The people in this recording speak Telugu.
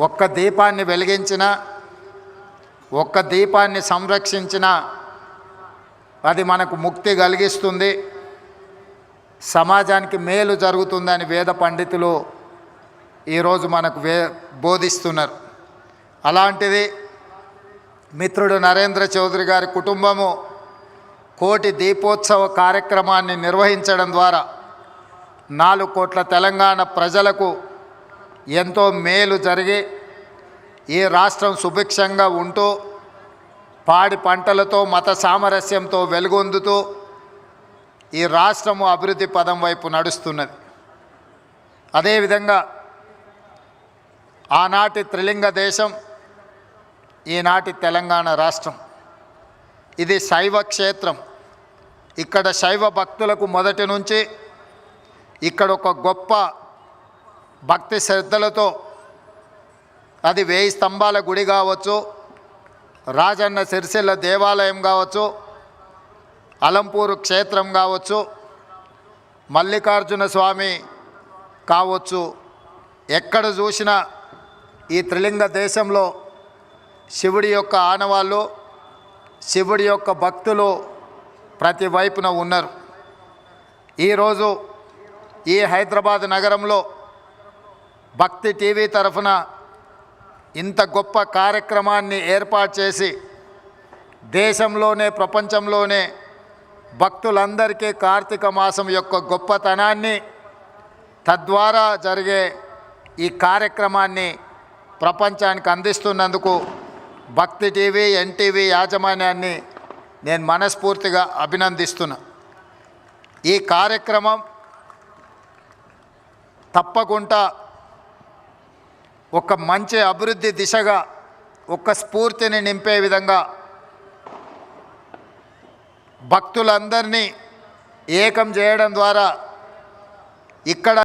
ఒక్క దీపాన్ని వెలిగించిన ఒక్క దీపాన్ని సంరక్షించిన అది మనకు ముక్తి కలిగిస్తుంది. సమాజానికి మేలు జరుగుతుందని వేద పండితులు ఈరోజు మనకు వే బోధిస్తున్నారు. అలాంటిది మిత్రుడు నరేంద్ర చౌదరి గారి కుటుంబము కోటి దీపోత్సవ కార్యక్రమాన్ని నిర్వహించడం ద్వారా నాలుగు కోట్ల తెలంగాణ ప్రజలకు ఎంతో మేలు జరిగి ఈ రాష్ట్రం సుభిక్షంగా ఉంటూ పాడి పంటలతో మత సామరస్యంతో వెలుగొందుతూ ఈ రాష్ట్రము అభివృద్ధి పదం వైపు నడుస్తున్నది. అదేవిధంగా ఆనాటి త్రిలింగ దేశం ఈనాటి తెలంగాణ రాష్ట్రం. ఇది శైవ క్షేత్రం. ఇక్కడ శైవ భక్తులకు మొదటి నుంచి ఇక్కడ ఒక గొప్ప భక్తి శ్రద్ధలతో అది వేయి స్తంభాల గుడి కావచ్చు రాజన్న సిరిసిల్ల దేవాలయం కావచ్చు అలంపూరు క్షేత్రం కావచ్చు మల్లికార్జున స్వామి కావచ్చు. ఎక్కడ చూసినా ఈ త్రిలింగ దేశంలో శివుడి యొక్క ఆనవాళ్ళు శివుడి యొక్క భక్తులు ప్రతి వైపున ఉన్నారు. ఈరోజు ఈ హైదరాబాద్ నగరంలో భక్తి టీవీ తరఫున ఇంత గొప్ప కార్యక్రమాన్ని ఏర్పాటు చేసి దేశంలోనే ప్రపంచంలోనే భక్తులందరికీ కార్తీక మాసం యొక్క గొప్పతనాన్ని తద్వారా జరిగే ఈ కార్యక్రమాన్ని ప్రపంచానికి అందిస్తున్నందుకు భక్తి టీవీ ఎన్టీవీ యాజమాన్యాన్ని నేను మనస్ఫూర్తిగా అభినందిస్తున్నా. ఈ కార్యక్రమం తప్పకుండా ఒక మంచి అభివృద్ధి దిశగా ఒక స్ఫూర్తిని నింపే విధంగా భక్తులందరినీ ఏకం చేయడం ద్వారా ఇక్కడ